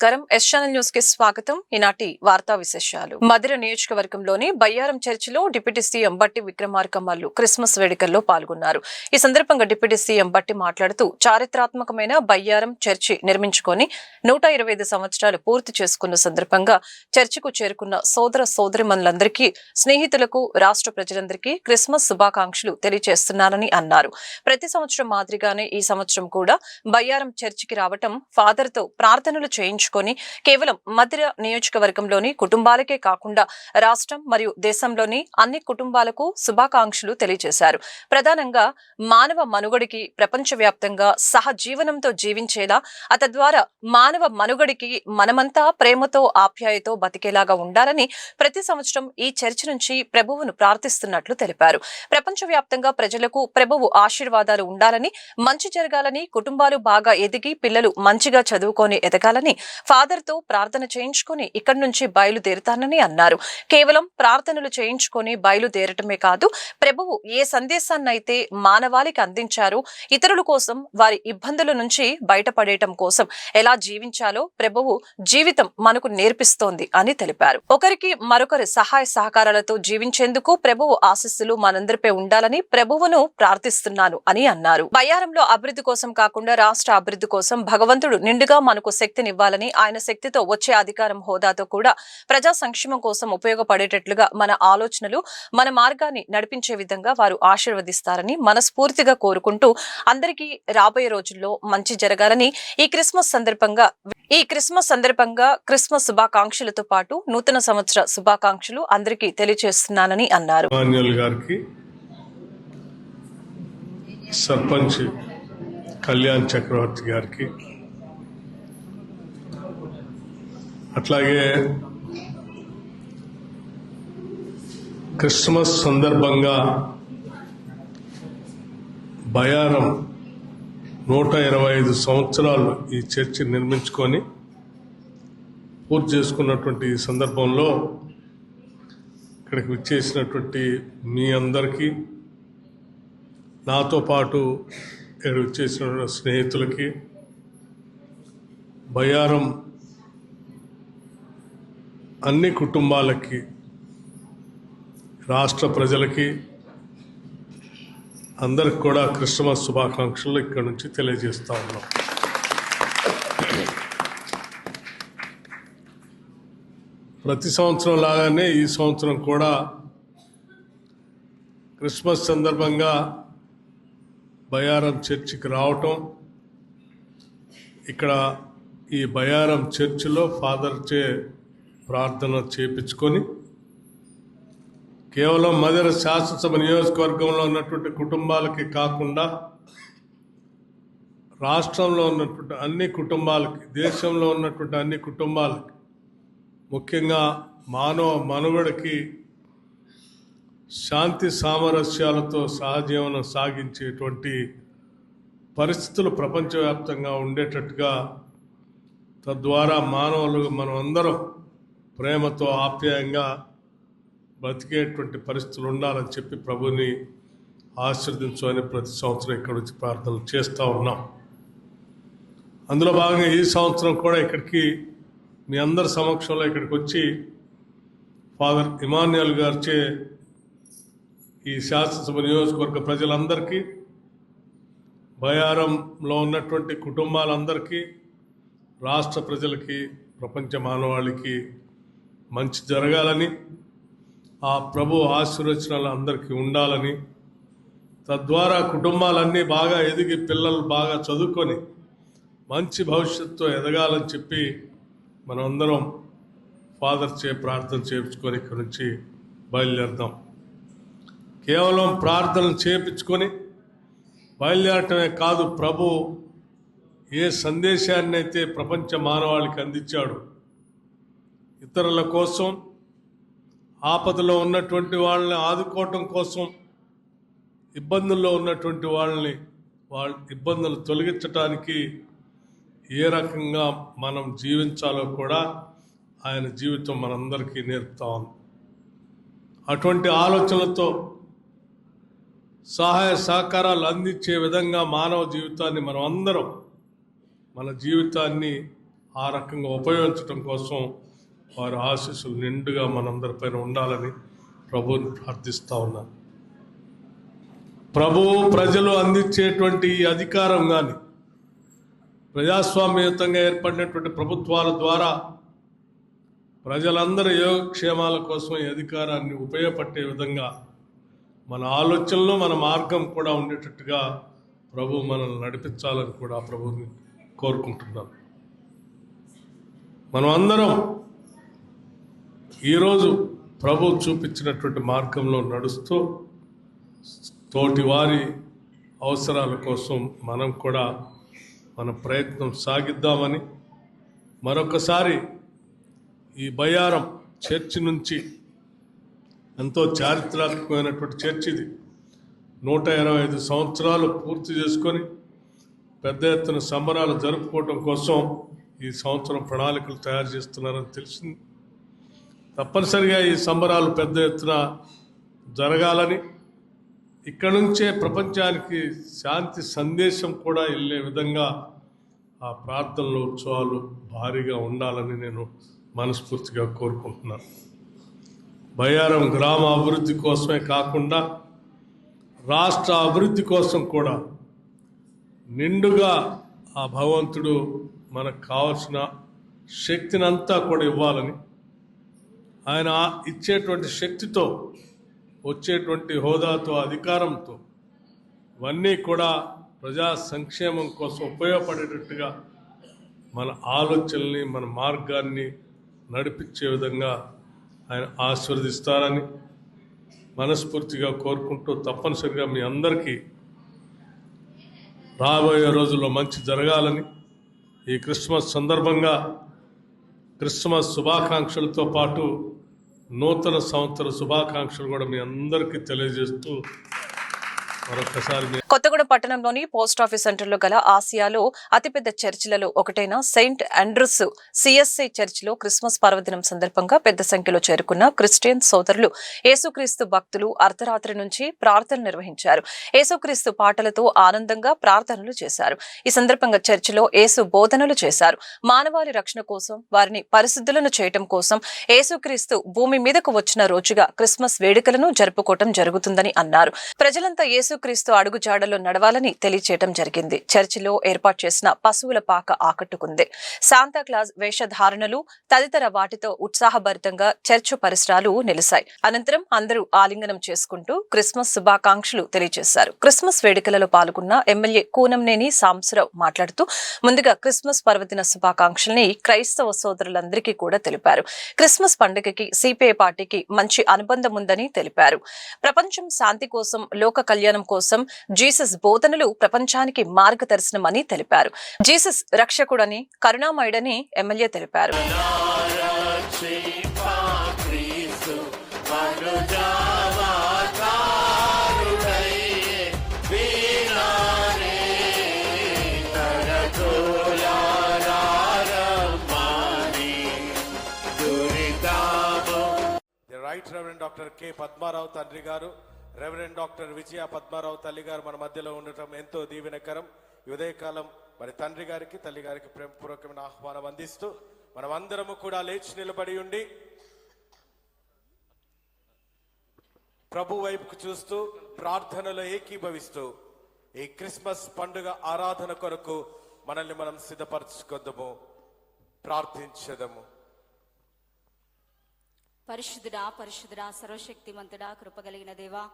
నమస్కారం. S channel న్యూస్కి స్వాగతం. ఈనాటి వార్తా విశేషాలు. మధుర నియోజకవర్గంలోని బయ్యారం చర్చిలో డిప్యూటీ సీఎం బట్టి విక్రమార్కమ్మలు క్రిస్మస్ వేడుకల్లో పాల్గొన్నారు. ఈ సందర్భంగా డిప్యూటీ సీఎం బట్టి మాట్లాడుతూ చారిత్రాత్మకమైన బయ్యారం చర్చి నిర్మించుకొని నూట ఇరవై ఐదు సంవత్సరాలు పూర్తి చేసుకున్న సందర్భంగా చర్చికు చేరుకున్న సోదర సోదరిమణులందరికీ స్నేహితులకు రాష్ట్ర ప్రజలందరికీ క్రిస్మస్ శుభాకాంక్షలు తెలియజేస్తున్నారని అన్నారు. ప్రతి సంవత్సరం మాదిరిగానే ఈ సంవత్సరం కూడా బయ్యారం చర్చికి రావటం ఫాదర్తో ప్రార్థనలు చేయించుకొని కేవలం మధుర నియోజకవర్గంలోని కుటుంబాలకే కాకుండా రాష్ట్రం మరియు దేశంలోని అన్ని కుటుంబాలకు శుభాకాంక్షలు తెలియజేశారు. ప్రధానంగా మానవ మనుగడికి ప్రపంచవ్యాప్తంగా సహజీవనంతో జీవించేలా తద్వారా మానవ మనుగడికి మనమంతా ప్రేమతో ఆప్యాయతో బతికేలాగా ఉండాలని ప్రతి సంవత్సరం ఈ చర్చ నుంచి ప్రభువును ప్రార్థిస్తున్నట్లు తెలిపారు. ప్రపంచవ్యాప్తంగా ప్రజలకు ప్రభువు ఆశీర్వాదాలు ఉండాలని మంచి జరగాలని కుటుంబాలు బాగా ఎదిగి పిల్లలు మంచిగా చదువుకొని ఎదగాలని ఫాదర్తో ప్రార్థన చేయించుకొని ఇక్కడి నుంచి బయలుదేరుతానని అన్నారు. కేవలం ప్రార్థనలు చేయించుకొని బయలుదేరటమే కాదు ప్రభువు ఏ సందేశాన్నైతే మానవాళికి అందించారో ఇతరుల కోసం వారి ఇబ్బందుల నుంచి బయటపడేయటం కోసం ఎలా జీవించాలో ప్రభువు జీవితం మనకు నేర్పిస్తోంది అని తెలిపారు. ఒకరికి మరొకరి సహాయ సహకారాలతో జీవించేందుకు ప్రభువు ఆశస్సులు మనందరిపై ఉండాలని ప్రభువును ప్రార్థిస్తున్నాను అని అన్నారు. బయ్యారంలో అభివృద్ధి కోసం కాకుండా రాష్ట్ర అభివృద్ధి కోసం భగవంతుడు నిండుగా మనకు శక్తినివ్వాలని ఆయన శక్తితో వచ్చే అధికారం హోదాతో కూడా ప్రజా సంక్షేమం కోసం ఉపయోగపడేటట్లుగా మన ఆలోచనలు మన మార్గాన్ని నడిపించే విధంగా వారు ఆశీర్వదిస్తారని మనస్ఫూర్తిగా కోరుకుంటూ అందరికీ రాబోయే రోజుల్లో మంచి జరగాలని ఈ క్రిస్మస్ సందర్భంగా ఈ క్రిస్మస్ సందర్భంగా క్రిస్మస్ శుభాకాంక్షలతో పాటు నూతన సంవత్సర శుభాకాంక్షలు అందరికీ తెలియజేస్తున్నానని అన్నారు. గారికి సర్పంచ్ కళ్యాణ్ చక్రవర్తి గారికి అట్లాగే క్రిస్మస్ సందర్భంగా బయారం నూట ఇరవై ఐదు సంవత్సరాలు ఈ చర్చి నిర్మించుకొని పూర్తి చేసుకున్నటువంటి ఈ సందర్భంలో ఇక్కడికి విచ్చేసినటువంటి మీ అందరికీ నాతో పాటు ఇక్కడ విచ్చేసిన స్నేహితులకి బయారం అన్ని కుటుంబాలకి రాష్ట్ర ప్రజలకి అందరికి కూడా క్రిస్మస్ శుభాకాంక్షలు ఇక్కడ నుంచి తెలియజేస్తూ ఉన్నాం. ప్రతి సంవత్సరం లాగానే ఈ సంవత్సరం కూడా క్రిస్మస్ సందర్భంగా బయారం చర్చికి రావటం ఇక్కడ ఈ బయారం చర్చిలో ఫాదర్ చే ప్రార్థన చేపించుకొని కేవలం మదర శాసనసభ నియోజకవర్గంలో ఉన్నటువంటి కుటుంబాలకి కాకుండా రాష్ట్రంలో ఉన్నటువంటి అన్ని కుటుంబాలకి దేశంలో ఉన్నటువంటి అన్ని కుటుంబాలకి ముఖ్యంగా మానవ మనుగడకి శాంతి సామరస్యాలతో సహజీవనం సాగించేటువంటి పరిస్థితులు ప్రపంచవ్యాప్తంగా ఉండేటట్టుగా తద్వారా మానవులు మనం అందరం ప్రేమతో ఆప్యాయంగా బ్రతికేటువంటి పరిస్థితులు ఉండాలని చెప్పి ప్రభుని ఆశీర్దించమని ప్రతి సంవత్సరం ఇక్కడ వచ్చి ప్రార్థనలు చేస్తూ ఉన్నాం. అందులో భాగంగా ఈ సంవత్సరం కూడా ఇక్కడికి మీ అందరి సమక్షంలో ఇక్కడికి వచ్చి ఫాదర్ ఇమాన్యుయల్ గారిచే ఈ శాసనసభ నియోజకవర్గ ప్రజలందరికీ బయారంలో ఉన్నటువంటి కుటుంబాలందరికీ రాష్ట్ర ప్రజలకి ప్రపంచ మానవాళికి మంచి జరగాలని ఆ ప్రభు ఆశీర్వచనాలు అందరికీ ఉండాలని తద్వారా కుటుంబాలన్నీ బాగా ఎదిగి పిల్లలు బాగా చదువుకొని మంచి భవిష్యత్తు ఎదగాలని చెప్పి మనమందరం ఫాదర్ చే ప్రార్థన చేయించుకొని ఇక్కడి నుంచి బయలుదేరుదాం. కేవలం ప్రార్థనలు చేయించుకొని బయలుదేరటమే కాదు ప్రభు ఏ సందేశాన్ని అయితే ప్రపంచ మానవాళికి అందించాడు ఇతరుల కోసం ఆపదలో ఉన్నటువంటి వాళ్ళని ఆదుకోవటం కోసం ఇబ్బందుల్లో ఉన్నటువంటి వాళ్ళని వాళ్ళ ఇబ్బందులు తొలగించటానికి ఏ రకంగా మనం జీవించాలో కూడా ఆయన జీవితం మనందరికీ నేర్పుతా ఉంది. అటువంటి ఆలోచనలతో సహాయ సహకారాలు అందించే విధంగా మానవ జీవితాన్ని మనం అందరం మన జీవితాన్ని ఆ రకంగా ఉపయోగించడం కోసం వారి ఆశీస్సులు నిండుగా మనందరిపైన ఉండాలని ప్రభువుని ప్రార్థిస్తూ ఉన్నాను ప్రభు ప్రజలు అందించేటువంటి అధికారం కానీ ప్రజాస్వామ్యయుతంగా ఏర్పడినటువంటి ప్రభుత్వాల ద్వారా ప్రజలందరి యోగక్షేమాల కోసం ఈ అధికారాన్ని ఉపయోగపట్టే విధంగా మన ఆలోచనలో మన మార్గం కూడా ఉండేటట్టుగా ప్రభు మనల్ని నడిపించాలని కూడా ప్రభుని కోరుకుంటున్నాం. మనం అందరం ఈరోజు ప్రభు చూపించినటువంటి మార్గంలో నడుస్తూ తోటి వారి అవసరాల కోసం మనం కూడా మన ప్రయత్నం సాగిద్దామని మరొకసారి ఈ బయారం చర్చి నుంచి ఎంతో చారిత్రాత్మకమైనటువంటి చర్చ్ ఇది. నూట ఇరవై ఐదు సంవత్సరాలు పూర్తి చేసుకొని పెద్ద ఎత్తున సంబరాలు జరుపుకోవడం కోసం ఈ సంవత్సరం ప్రణాళికలు తయారు చేస్తున్నారని తెలిసింది. తప్పనిసరిగా ఈ సంబరాలు పెద్ద ఎత్తున జరగాలని ఇక్కడ నుంచే ప్రపంచానికి శాంతి సందేశం కూడా వెళ్ళే విధంగా ఆ ప్రార్థనలు ఉత్సవాలు భారీగా ఉండాలని నేను మనస్ఫూర్తిగా కోరుకుంటున్నాను. బయ్యారం గ్రామ అభివృద్ధి కోసమే కాకుండా రాష్ట్ర అభివృద్ధి కోసం కూడా నిండుగా ఆ భగవంతుడు మనకు కావలసిన శక్తినంతా కూడా ఇవ్వాలని ఆయన ఇచ్చేటువంటి శక్తితో వచ్చేటువంటి హోదాతో అధికారంతో ఇవన్నీ కూడా ప్రజా సంక్షేమం కోసం ఉపయోగపడేటట్టుగా మన ఆలోచనల్ని మన మార్గాన్ని నడిపించే విధంగా ఆయన ఆశీర్వదిస్తారని మనస్ఫూర్తిగా కోరుకుంటూ తప్పనిసరిగా మీ అందరికీ రాబోయే రోజుల్లో మంచి జరగాలని ఈ క్రిస్మస్ సందర్భంగా క్రిస్మస్ శుభాకాంక్షలతో పాటు నూతన సంవత్సర శుభాకాంక్షలు కూడా మీ అందరికీ తెలియజేస్తూ మరొకసారి కొత్తగూడెం పట్టణంలోని పోస్ట్ ఆఫీస్ సెంటర్లో గల ఆసియాలో అతిపెద్ద చర్చిలలో ఒకటైన సెయింట్ ఆండ్రూస్ సిఎస్ఐ చర్చిలో క్రిస్మస్ పర్వదినం సందర్భంగా పెద్ద సంఖ్యలో చేరుకున్న క్రిస్టియన్ సోదరులు యేసుక్రీస్తు భక్తులు అర్ధరాత్రి నుంచి ప్రార్థనలు నిర్వహించారు. యేసుక్రీస్తు పాటలతో ఆనందంగా ప్రార్థనలు చేశారు. ఈ సందర్భంగా చర్చిలో యేసు బోధనలు చేశారు. మానవాళి రక్షణ కోసం వారిని పరిశుద్ధులను చేయటం కోసం యేసుక్రీస్తు భూమి మీదకు వచ్చిన రోజుగా క్రిస్మస్ వేడుకలను జరుపుకోవటం జరుగుతుందని అన్నారు. ప్రజలంతా యేసుక్రీస్తు అడుగుజాడలో నడవాలని తెలియచేయడం జరిగింది. చర్చిలో ఏర్పాటు చేసిన పశువుల పాక ఆకట్టుకుంది. శాంతాక్లాజ్ వేషధారణలు తదితర వాటితో ఉత్సాహభరితంగా చర్చ్ పరిసరాలు నిలిశాయి. అనంతరం అందరూ ఆలింగనం చేసుకుంటూ క్రిస్మస్ శుభాకాంక్షలు తెలియజేశారు. క్రిస్మస్ వేడుకలలో పాల్గొన్న ఎమ్మెల్యే కూనంనేని సాంబశివరావు మాట్లాడుతూ ముందుగా క్రిస్మస్ పర్వదిన శుభాకాంక్షల్ని క్రైస్తవ సోదరులందరికీ కూడా తెలిపారు. క్రిస్మస్ పండుగకి సిపిఐ పార్టీకి మంచి అనుబంధం ఉందని తెలిపారు. ప్రపంచం శాంతి కోసం లోక కళ్యాణం కోసం జీసస్ బోధనలు ప్రపంచానికి మార్గదర్శనమని తెలిపారు. జీసస్ రక్షకుడని కరుణామయుడని ఎమ్మెల్యే తెలిపారు. Right reverend doctor K Padmarao తండ్రి గారు రెవరెండ్ డాక్టర్ విజయ పద్మారావు తల్లి గారు మన మధ్యలో ఉండటం ఎంతో దీవెనకరం. ఉదయకాలం మరి తండ్రి గారికి తల్లి గారికి ప్రేమపూర్వకమైన ఆహ్వానం అందిస్తూ మనం అందరము కూడా లేచి నిలబడి ఉండి ప్రభు వైపుకు చూస్తూ ప్రార్థనలో ఏకీభవిస్తూ ఈ క్రిస్మస్ పండుగ ఆరాధన కొరకు మనల్ని మనం సిద్ధపరచుకుందాము ప్రార్థించదము. పరిశుద్ధుడా పరిశుద్ధుడా సర్వశక్తిమంతుడా కృపగలిగిన దేవా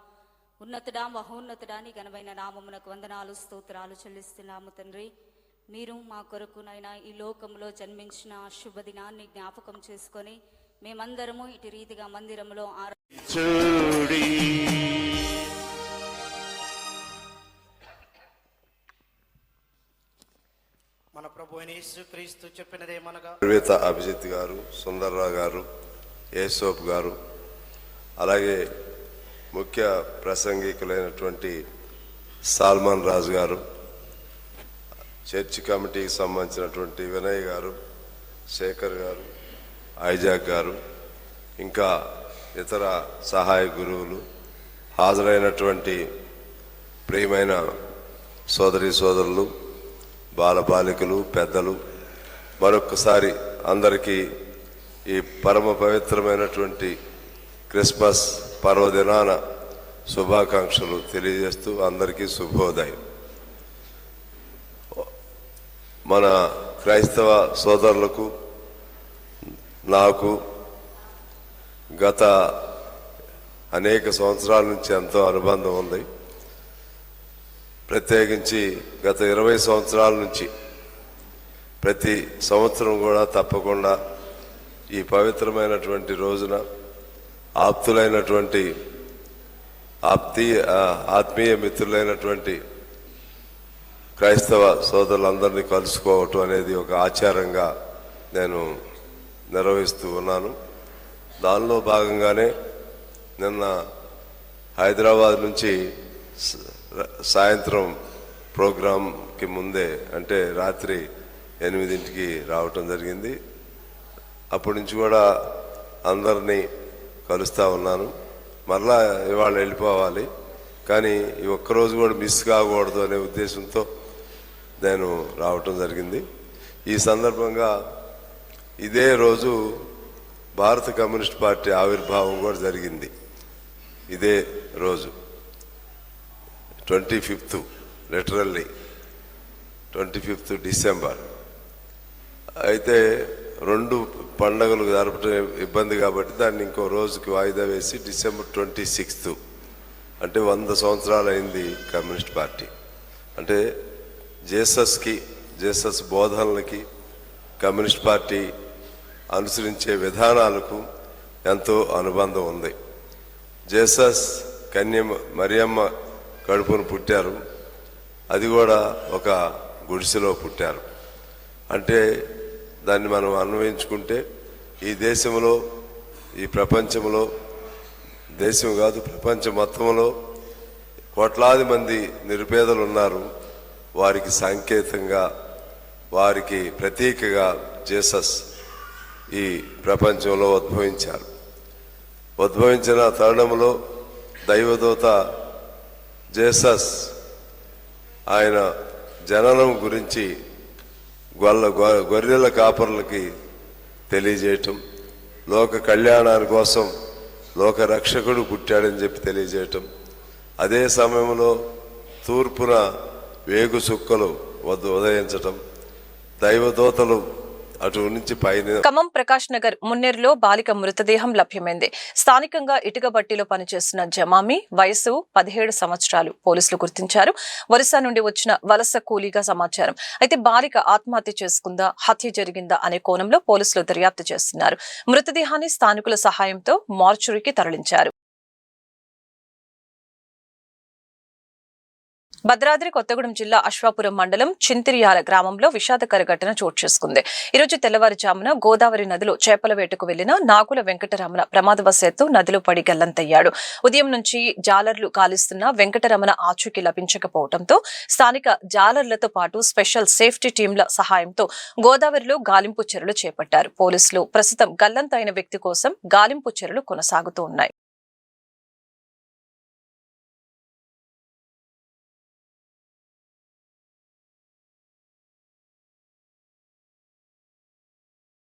ఉన్నతుడా మహోన్నతుడా నీ ఘనమైన నామమునకు వందనాలు స్తోత్రాలు చెల్లిస్తున్నాము తండ్రి. మీరు మా కొరకునైనా ఈ లోకంలో జన్మించిన శుభదినాన్ని జ్ఞాపకం చేసుకొని మేమందరము ఇటు రీతిగా మందిరంలో ఆరా మన ప్రభు యేసుక్రీస్తు చెప్పినదేమనగా నిర్వేత అభిజిత్ గారు సుందర్రావు గారు ఏసోప్ గారు అలాగే ముఖ్య ప్రసంగికులైనటువంటి సాల్మాన్ రాజు గారు చర్చ్ కమిటీకి సంబంధించినటువంటి వినయ్ గారు శేఖర్ గారు ఐజాక్ గారు ఇంకా ఇతర సహాయ గురువులు హాజరైనటువంటి ప్రియమైన సోదరి సోదరులు బాలబాలికలు పెద్దలు మరొక్కసారి అందరికీ ఈ పరమ పవిత్రమైనటువంటి క్రిస్మస్ పర్వదినాన శుభాకాంక్షలు తెలియజేస్తూ అందరికీ శుభోదయం. మన క్రైస్తవ సోదరులకు నాకు గత అనేక సంవత్సరాల నుంచి ఎంతో అనుబంధం ఉంది. ప్రత్యేకించి గత ఇరవై సంవత్సరాల నుంచి ప్రతి సంవత్సరం కూడా తప్పకుండా ఈ పవిత్రమైనటువంటి రోజున ఆప్తులైనటువంటి ఆప్తీయ ఆత్మీయ మిత్రులైనటువంటి క్రైస్తవ సోదరులందరినీ కలుసుకోవటం అనేది ఒక ఆచారంగా నేను నిర్వహిస్తూ ఉన్నాను. దానిలో భాగంగానే నిన్న హైదరాబాద్ నుంచి సాయంత్రం ప్రోగ్రాంకి ముందే అంటే రాత్రి ఎనిమిదింటికి రావటం జరిగింది. అప్పటి నుంచి కూడా అందరినీ కలుస్తూ ఉన్నాను. మరలా ఇవాళ వెళ్ళిపోవాలి. కానీ ఈ ఒక్కరోజు కూడా మిస్ కాకూడదు అనే ఉద్దేశంతో నేను రావటం జరిగింది. ఈ సందర్భంగా ఇదే రోజు భారత కమ్యూనిస్ట్ పార్టీ ఆవిర్భావం కూడా జరిగింది. ఇదే రోజు. Twenty fifth literally twenty fifth December. అయితే రెండు పండగలు జరపడం ఇబ్బంది కాబట్టి దాన్ని ఇంకో రోజుకి వాయిదా వేసి డిసెంబర్ ట్వంటీ సిక్స్త్. అంటే వంద సంవత్సరాలు అయింది కమ్యూనిస్ట్ పార్టీ. అంటే జేసస్కి జేసస్ బోధనలకి కమ్యూనిస్ట్ పార్టీ అనుసరించే విధానాలకు ఎంతో అనుబంధం ఉంది. జేసస్ కన్య మరియమ్మ కడుపును పుట్టారు. అది కూడా ఒక గుడిసెలో పుట్టారు. అంటే దాన్ని మనం అన్వయించుకుంటే ఈ దేశంలో ఈ ప్రపంచంలో దేశం కాదు ప్రపంచం మొత్తంలో కోట్లాది మంది నిరుపేదలు ఉన్నారు వారికి సంకేతంగా వారికి ప్రతీకగా జీసస్ ఈ ప్రపంచంలో ఉద్భవించారు. ఉద్భవించిన తరుణంలో దైవదూత జేసస్ ఆయన జననం గురించి గొల్ల గొ- గొర్రెల కాపర్లకి తెలియజేయటం లోక కళ్యాణాని కోసం లోక రక్షకుడు పుట్టాడని చెప్పి తెలియజేయటం. అదే సమయంలో తూర్పున వేగు చుక్కలు వద్ద ఉదయించటం దైవదూతలు అటు నుంచి పైన ఖమ్మం ప్రకాష్ నగర్ మున్నేరులో బాలిక మృతదేహం లభ్యమైంది. స్థానికంగా ఇటుక బట్టీలో పనిచేస్తున్న జమామి వయసు పదిహేడు సంవత్సరాలు పోలీసులు గుర్తించారు. ఒరిస్సా నుండి వచ్చిన వలస కూలీగా సమాచారం. అయితే బాలిక ఆత్మహత్య చేసుకుందా హత్య జరిగిందా అనే కోణంలో పోలీసులు దర్యాప్తు చేస్తున్నారు. మృతదేహాన్ని స్థానికుల సహాయంతో మార్చురీకి తరలించారు. భద్రాద్రి కొత్తగూడెం జిల్లా అశ్వాపురం మండలం చింతిరియాల గ్రామంలో విషాదకర ఘటన చోటు చేసుకుంది. ఈరోజు తెల్లవారుజామున గోదావరి నదిలో చేపల వేటకు వెళ్ళిన నాగుల వెంకటరమణ ప్రమాదవశాత్తు నదిలో పడి గల్లంతయ్యాడు. ఉదయం నుంచి జాలర్లు కాలిస్తున్న వెంకటరమణ ఆచూకీ లభించకపోవడంతో స్థానిక జాలర్లతో పాటు స్పెషల్ సేఫ్టీ టీంల సహాయంతో గోదావరిలో గాలింపు చర్యలు చేపట్టారు. పోలీసులు ప్రస్తుతం గల్లంతైన వ్యక్తి కోసం గాలింపు చర్యలు కొనసాగుతూ ఉన్నాయి.